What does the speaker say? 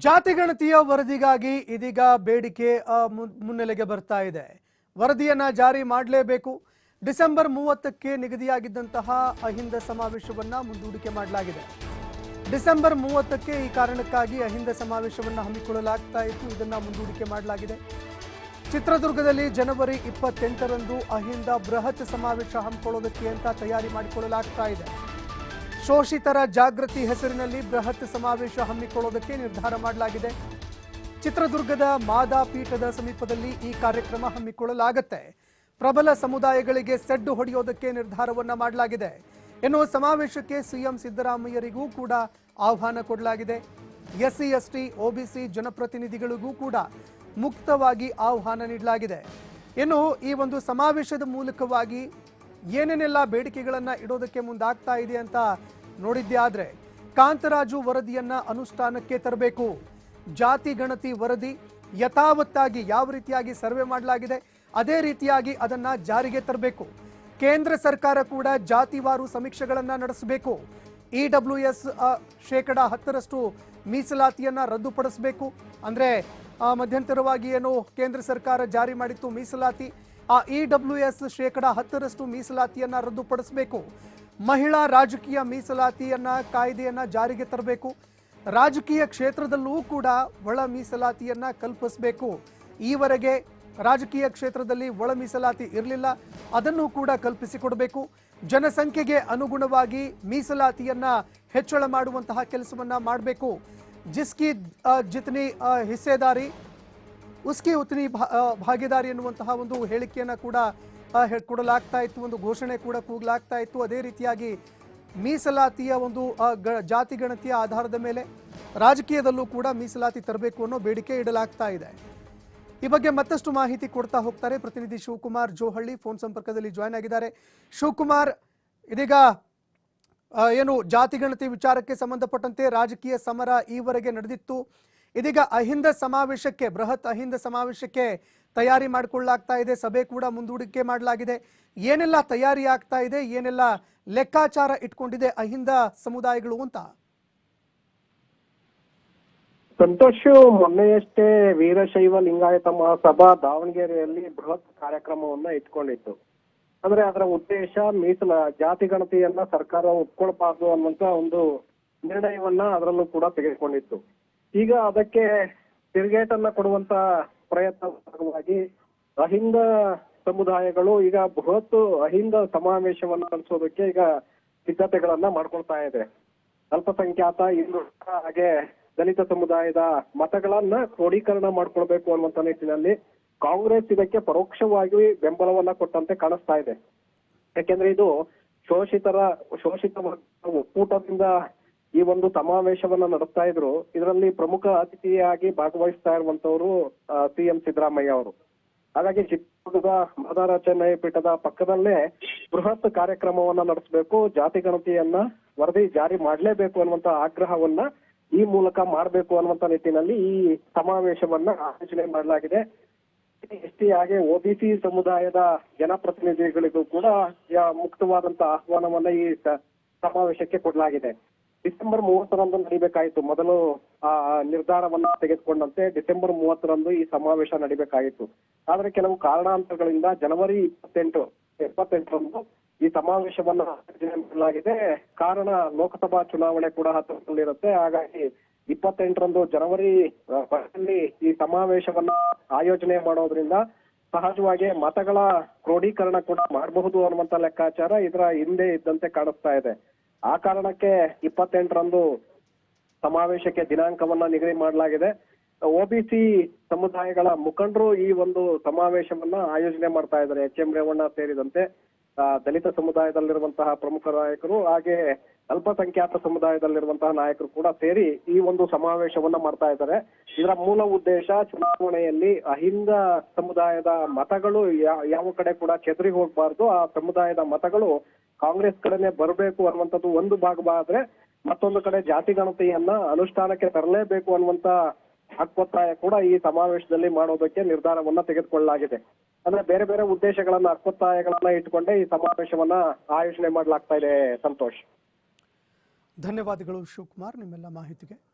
ಜಾತಿಗಣತಿಯ ವರದಿಗಾಗಿ ಇದೀಗ ಬೇಡಿಕೆ ಮುನ್ನೆಲೆಗೆ ಬರ್ತಾ ಇದೆ. ವರದಿಯನ್ನು ಜಾರಿ ಮಾಡಲೇಬೇಕು. ಡಿಸೆಂಬರ್ ಮೂವತ್ತಕ್ಕೆ ನಿಗದಿಯಾಗಿದ್ದಂತಹ ಅಹಿಂದ ಸಮಾವೇಶವನ್ನು ಮುಂದೂಡಿಕೆ ಮಾಡಲಾಗಿದೆ. ಡಿಸೆಂಬರ್ ಮೂವತ್ತಕ್ಕೆ ಈ ಕಾರಣಕ್ಕಾಗಿ ಅಹಿಂದ ಸಮಾವೇಶವನ್ನು ಹಮ್ಮಿಕೊಳ್ಳಲಾಗ್ತಾ ಇತ್ತು. ಇದನ್ನ ಮುಂದೂಡಿಕೆ ಮಾಡಲಾಗಿದೆ. ಚಿತ್ರದುರ್ಗದಲ್ಲಿ ಜನವರಿ ಇಪ್ಪತ್ತೆಂಟರಂದು ಅಹಿಂದ ಬೃಹತ್ ಸಮಾವೇಶ ಹಮ್ಮಿಕೊಳ್ಳೋದಕ್ಕೆ ಅಂತ ತಯಾರಿ ಮಾಡಿಕೊಳ್ಳಲಾಗ್ತಾ ಇದೆ. ಶೋಷಿತರ ಜಾಗೃತಿ ಹೆಸರಿನಲ್ಲಿ ಬೃಹತ್ ಸಮಾವೇಶ ಹಮ್ಮಿಕೊಳ್ಳೋದಕ್ಕೆ ನಿರ್ಧಾರ ಮಾಡಲಾಗಿದೆ. ಚಿತ್ರದುರ್ಗದ ಮಾದಾ ಪೀಠದ ಸಮೀಪದಲ್ಲಿ ಈ ಕಾರ್ಯಕ್ರಮ ಹಮ್ಮಿಕೊಳ್ಳಲಾಗುತ್ತೆ. ಪ್ರಬಲ ಸಮುದಾಯಗಳಿಗೆ ಸೆಡ್ಡು ಹೊಡೆಯೋದಕ್ಕೆ ನಿರ್ಧಾರವನ್ನ ಮಾಡಲಾಗಿದೆ. ಇನ್ನು ಸಮಾವೇಶಕ್ಕೆ ಸಿಎಂ ಸಿದ್ದರಾಮಯ್ಯರಿಗೂ ಕೂಡ ಆಹ್ವಾನ ಕೊಡಲಾಗಿದೆ. ಎಸ್ಸಿ, ಎಸ್ಟಿ ಒಬಿಸಿ ಜನಪ್ರತಿನಿಧಿಗಳಿಗೂ ಕೂಡ ಮುಕ್ತವಾಗಿ ಆಹ್ವಾನ ನೀಡಲಾಗಿದೆ. ಇನ್ನು ಈ ಒಂದು ಸಮಾವೇಶದ ಮೂಲಕವಾಗಿ ಏನೇನೆಲ್ಲ ಬೇಡಿಕೆಗಳನ್ನು ಇಡೋದಕ್ಕೆ ಮುಂದಾಗ್ತಾ ಇದೆ ಅಂತ ನೋಡಿದ್ದೆ ಆದರೆ ಕಾಂತರಾಜು ವರದಿಯನ್ನ ಅನುಷ್ಠಾನಕ್ಕೆ ತರಬೇಕು. ಜಾತಿ ಗಣತಿ ವರದಿ ಯಥಾವತ್ತಾಗಿ ಯಾವ ರೀತಿಯಾಗಿ ಸರ್ವೆ ಮಾಡಲಾಗಿದೆ, ಅದೇ ರೀತಿಯಾಗಿ ಅದನ್ನ ಜಾರಿಗೆ ತರಬೇಕು. ಕೇಂದ್ರ ಸರ್ಕಾರ ಕೂಡ ಜಾತಿವಾರು ಸಮೀಕ್ಷೆಗಳನ್ನು ನಡೆಸಬೇಕು. ಇ ಡಬ್ಲ್ಯೂ ಎಸ್ ಶೇಕಡ ಹತ್ತರಷ್ಟು ಮೀಸಲಾತಿಯನ್ನ ರದ್ದುಪಡಿಸಬೇಕು. ಅಂದ್ರೆ ಮಧ್ಯಂತರವಾಗಿ ಏನು ಕೇಂದ್ರ ಸರ್ಕಾರ ಜಾರಿ ಮಾಡಿತ್ತು ಮೀಸಲಾತಿ ಆ ಇ ಡಬ್ಲ್ಯೂ ಎಸ್ ಶೇಕಡ ಹತ್ತರಷ್ಟು ಮೀಸಲಾತಿಯನ್ನ ರದ್ದುಪಡಿಸಬೇಕು. ಮಹಿಳಾ ರಾಜಕೀಯ ಮೀಸಲಾತಿಯನ್ನ ಕಾಯ್ದೆಯನ್ನು ಜಾರಿಗೆ ತರಬೇಕು. ರಾಜಕೀಯ ಕ್ಷೇತ್ರದಲ್ಲೂ ಕೂಡ ಒಳ ಮೀಸಲಾತಿಯನ್ನ ಕಲ್ಪಿಸಬೇಕು. ಈವರೆಗೆ ರಾಜಕೀಯ ಕ್ಷೇತ್ರದಲ್ಲಿ ಒಳ ಮೀಸಲಾತಿ ಇರಲಿಲ್ಲ. ಅದನ್ನು ಕೂಡ ಕಲ್ಪಿಸಿಕೊಡಬೇಕು. ಜನಸಂಖ್ಯೆಗೆ ಅನುಗುಣವಾಗಿ ಮೀಸಲಾತಿಯನ್ನ ಹೆಚ್ಚಳ ಮಾಡುವಂತಹ ಕೆಲಸವನ್ನ ಮಾಡಬೇಕು. ಜಿಸ್ಕಿ ಜಿತ್ನಿ ಹಿಸ್ಸೆದಾರಿ ಉಸ್ಕಿ ಉತ್ನಿ ಭಾಗಿದಾರಿ ಎನ್ನುವಂತಹ ಒಂದು ಹೇಳಿಕೆಯನ್ನು ಕೂಡ ಕೊಡಲಾಗ್ತಾ ಇತ್ತು, ಒಂದು ಘೋಷಣೆ ಕೂಡ ಕೂಗಲಾಗ್ತಾ ಇತ್ತು. ಅದೇ ರೀತಿಯಾಗಿ ಮೀಸಲಾತಿಯ ಒಂದು ಜಾತಿ ಗಣತಿಯ ಆಧಾರದ ಮೇಲೆ ರಾಜಕೀಯದಲ್ಲೂ ಕೂಡ ಮೀಸಲಾತಿ ತರಬೇಕು ಅನ್ನೋ ಬೇಡಿಕೆ ಇಡಲಾಗ್ತಾ ಇದೆ. ಈ ಬಗ್ಗೆ ಮತ್ತಷ್ಟು ಮಾಹಿತಿ ಕೊಡ್ತಾ ಹೋಗ್ತಾರೆ ಪ್ರತಿನಿಧಿ ಶಿವಕುಮಾರ್ ಜೋಹಳ್ಳಿ. ಫೋನ್ ಸಂಪರ್ಕದಲ್ಲಿ ಜಾಯ್ನ್ ಆಗಿದ್ದಾರೆ. ಶಿವಕುಮಾರ್, ಇದೀಗ ಏನು ಜಾತಿ ಗಣತಿ ವಿಚಾರಕ್ಕೆ ಸಂಬಂಧಪಟ್ಟಂತೆ ರಾಜಕೀಯ ಸಮರ ಈವರೆಗೆ ನಡೆದಿತ್ತು. ಇದೀಗ ಅಹಿಂದ ಸಮಾವೇಶಕ್ಕೆ, ಬೃಹತ್ ಅಹಿಂದ ಸಮಾವೇಶಕ್ಕೆ ತಯಾರಿ ಮಾಡಿಕೊಳ್ಳಲಾಗ್ತಾ ಇದೆ. ಸಭೆ ಕೂಡ ಮುಂದೂಡಿಕೆ ಮಾಡಲಾಗಿದೆ. ಏನೆಲ್ಲ ತಯಾರಿ ಆಗ್ತಾ ಇದೆ, ಏನೆಲ್ಲ ಲೆಕ್ಕಾಚಾರ ಇಟ್ಕೊಂಡಿದೆ ಅಹಿಂದ ಸಮುದಾಯಗಳು ಅಂತ? ಸಂತೋಷ್, ಮೊನ್ನೆಯಷ್ಟೇ ವೀರಶೈವ ಲಿಂಗಾಯತ ಮಹಾಸಭಾ ದಾವಣಗೆರೆಯಲ್ಲಿ ಬೃಹತ್ ಕಾರ್ಯಕ್ರಮವನ್ನ ಇಟ್ಕೊಂಡಿತ್ತು. ಅಂದ್ರೆ ಅದರ ಉದ್ದೇಶ ಮೀಸಲ ಜಾತಿ ಗಣತಿಯನ್ನ ಸರ್ಕಾರ ಒಪ್ಕೊಳ್ಬಾರ್ದು ಅನ್ನುವಂತ ಒಂದು ನಿರ್ಣಯವನ್ನ ಅದರಲ್ಲೂ ಕೂಡ ತೆಗೆದುಕೊಂಡಿತ್ತು. ಈಗ ಅದಕ್ಕೆ ತಿರುಗೇಟನ್ನ ಕೊಡುವಂತ ಪ್ರಯತ್ನ ಭಾಗವಾಗಿ ಅಹಿಂದ ಸಮುದಾಯಗಳು ಈಗ ಬೃಹತ್ ಅಹಿಂದ ಸಮಾವೇಶವನ್ನು ನಡೆಸೋದಕ್ಕೆ ಈಗ ಸಿದ್ಧತೆಗಳನ್ನ ಮಾಡ್ಕೊಳ್ತಾ ಇದೆ. ಅಲ್ಪಸಂಖ್ಯಾತ ಹಿಂದುಳಿದ ಹಾಗೆ ದಲಿತ ಸಮುದಾಯದ ಮತಗಳನ್ನ ಕ್ರೋಢೀಕರಣ ಮಾಡ್ಕೊಳ್ಬೇಕು ಅನ್ನುವಂತ ನಿಟ್ಟಿನಲ್ಲಿ ಕಾಂಗ್ರೆಸ್ ಇದಕ್ಕೆ ಪರೋಕ್ಷವಾಗಿ ಬೆಂಬಲವನ್ನ ಕೊಟ್ಟಂತೆ ಕಾಣಿಸ್ತಾ ಇದೆ. ಯಾಕೆಂದ್ರೆ ಇದು ಶೋಷಿತರ, ಶೋಷಿತ ಒಕ್ಕೂಟದಿಂದ ಈ ಒಂದು ಸಮಾವೇಶವನ್ನ ನಡೆಸ್ತಾ ಇದ್ರು. ಇದರಲ್ಲಿ ಪ್ರಮುಖ ಅತಿಥಿಯಾಗಿ ಭಾಗವಹಿಸ್ತಾ ಇರುವಂತವರು ಸಿಎಂ ಸಿದ್ದರಾಮಯ್ಯ ಅವರು. ಹಾಗಾಗಿ ಚಿತ್ರದುರ್ಗದ ಮಾದಾರ ಚೆನ್ನೈ ಪೀಠದ ಪಕ್ಕದಲ್ಲೇ ಬೃಹತ್ ಕಾರ್ಯಕ್ರಮವನ್ನ ನಡೆಸಬೇಕು, ಜಾತಿ ಗಣತಿಯನ್ನ ವರದಿ ಜಾರಿ ಮಾಡಲೇಬೇಕು ಅನ್ನುವಂತ ಆಗ್ರಹವನ್ನ ಈ ಮೂಲಕ ಮಾಡಬೇಕು ಅನ್ನುವಂತ ನಿಟ್ಟಿನಲ್ಲಿ ಈ ಸಮಾವೇಶವನ್ನ ಆಯೋಜನೆ ಮಾಡಲಾಗಿದೆ. ಎಸ್ ಟಿ ಹಾಗೆ ಒಬಿಸಿ ಸಮುದಾಯದ ಜನಪ್ರತಿನಿಧಿಗಳಿಗೂ ಕೂಡ ಮುಕ್ತವಾದಂತ ಆಹ್ವಾನವನ್ನ ಈ ಸಮಾವೇಶಕ್ಕೆ ಕೊಡಲಾಗಿದೆ. ಡಿಸೆಂಬರ್ ಮೂವತ್ತರಂದು ನಡಿಬೇಕಾಯಿತು. ಮೊದಲು ಆ ನಿರ್ಧಾರವನ್ನ ತೆಗೆದುಕೊಂಡಂತೆ ಡಿಸೆಂಬರ್ ಮೂವತ್ತರಂದು ಈ ಸಮಾವೇಶ ನಡಿಬೇಕಾಯಿತು. ಆದ್ರೆ ಕೆಲವು ಕಾರಣಾಂತರಗಳಿಂದ ಜನವರಿ ಇಪ್ಪತ್ತೆಂಟು, ಎಪ್ಪತ್ತೆಂಟರಂದು ಈ ಸಮಾವೇಶವನ್ನು ಆಯೋಜನೆ ಮಾಡಲಾಗಿದೆ ಕಾರಣ ಲೋಕಸಭಾ ಚುನಾವಣೆ ಕೂಡ ಹತ್ತಿರದಲ್ಲಿರುತ್ತೆ. ಹಾಗಾಗಿ ಇಪ್ಪತ್ತೆಂಟರಂದು ಜನವರಿ ಈ ಸಮಾವೇಶವನ್ನ ಆಯೋಜನೆ ಮಾಡೋದ್ರಿಂದ ಸಹಜವಾಗಿ ಮತಗಳ ಕ್ರೋಢೀಕರಣ ಕೂಡ ಮಾಡಬಹುದು ಅನ್ನುವಂತ ಲೆಕ್ಕಾಚಾರ ಇದರ ಹಿಂದೆ ಇದ್ದಂತೆ ಕಾಣಿಸ್ತಾ ಇದೆ. ಆ ಕಾರಣಕ್ಕೆ ಇಪ್ಪತ್ತೆಂಟರಂದು ಸಮಾವೇಶಕ್ಕೆ ದಿನಾಂಕವನ್ನ ನಿಗದಿ ಮಾಡಲಾಗಿದೆ. ಒಬಿಸಿ ಸಮುದಾಯಗಳ ಮುಖಂಡರು ಈ ಒಂದು ಸಮಾವೇಶವನ್ನ ಆಯೋಜನೆ ಮಾಡ್ತಾ ಇದ್ದಾರೆ. ಎಚ್ ಎಂ ರೇವಣ್ಣ ಸೇರಿದಂತೆ ದಲಿತ ಸಮುದಾಯದಲ್ಲಿರುವಂತಹ ಪ್ರಮುಖ ನಾಯಕರು ಹಾಗೆ ಅಲ್ಪಸಂಖ್ಯಾತ ಸಮುದಾಯದಲ್ಲಿರುವಂತಹ ನಾಯಕರು ಕೂಡ ಸೇರಿ ಈ ಒಂದು ಸಮಾವೇಶವನ್ನ ಮಾಡ್ತಾ ಇದ್ದಾರೆ. ಇದರ ಮೂಲ ಉದ್ದೇಶ ಚುನಾವಣೆಯಲ್ಲಿ ಅಹಿಂದ ಸಮುದಾಯದ ಮತಗಳು ಯಾವ ಕಡೆ ಕೂಡ ಚೆದರಿ ಹೋಗ್ಬಾರ್ದು. ಆ ಸಮುದಾಯದ ಮತಗಳು ಕಾಂಗ್ರೆಸ್ ಕಡೆನೆ ಬರಬೇಕು ಅನ್ನುವಂಥದ್ದು ಒಂದು ಭಾಗವಾದ್ರೆ ಮತ್ತೊಂದು ಕಡೆ ಜಾತಿ ಗಣತಿಯನ್ನ ಅನುಷ್ಠಾನಕ್ಕೆ ತರಲೇಬೇಕು ಅನ್ನುವಂತ ಹಕ್ಕೊತ್ತಾಯ ಕೂಡ ಈ ಸಮಾವೇಶದಲ್ಲಿ ಮಾಡೋದಕ್ಕೆ ನಿರ್ಧಾರವನ್ನ ತೆಗೆದುಕೊಳ್ಳಲಾಗಿದೆ. ಅಂದ್ರೆ ಬೇರೆ ಬೇರೆ ಉದ್ದೇಶಗಳನ್ನ, ಹಕ್ಕೊತ್ತಾಯಗಳನ್ನ ಇಟ್ಕೊಂಡೇ ಈ ಸಮಾವೇಶವನ್ನ ಆಯೋಜನೆ ಮಾಡಲಾಗ್ತಾ ಇದೆ ಸಂತೋಷ್. ಧನ್ಯವಾದಗಳು ಶಿವಕುಮಾರ್, ನಿಮ್ಮೆಲ್ಲ ಮಾಹಿತಿಗೆ.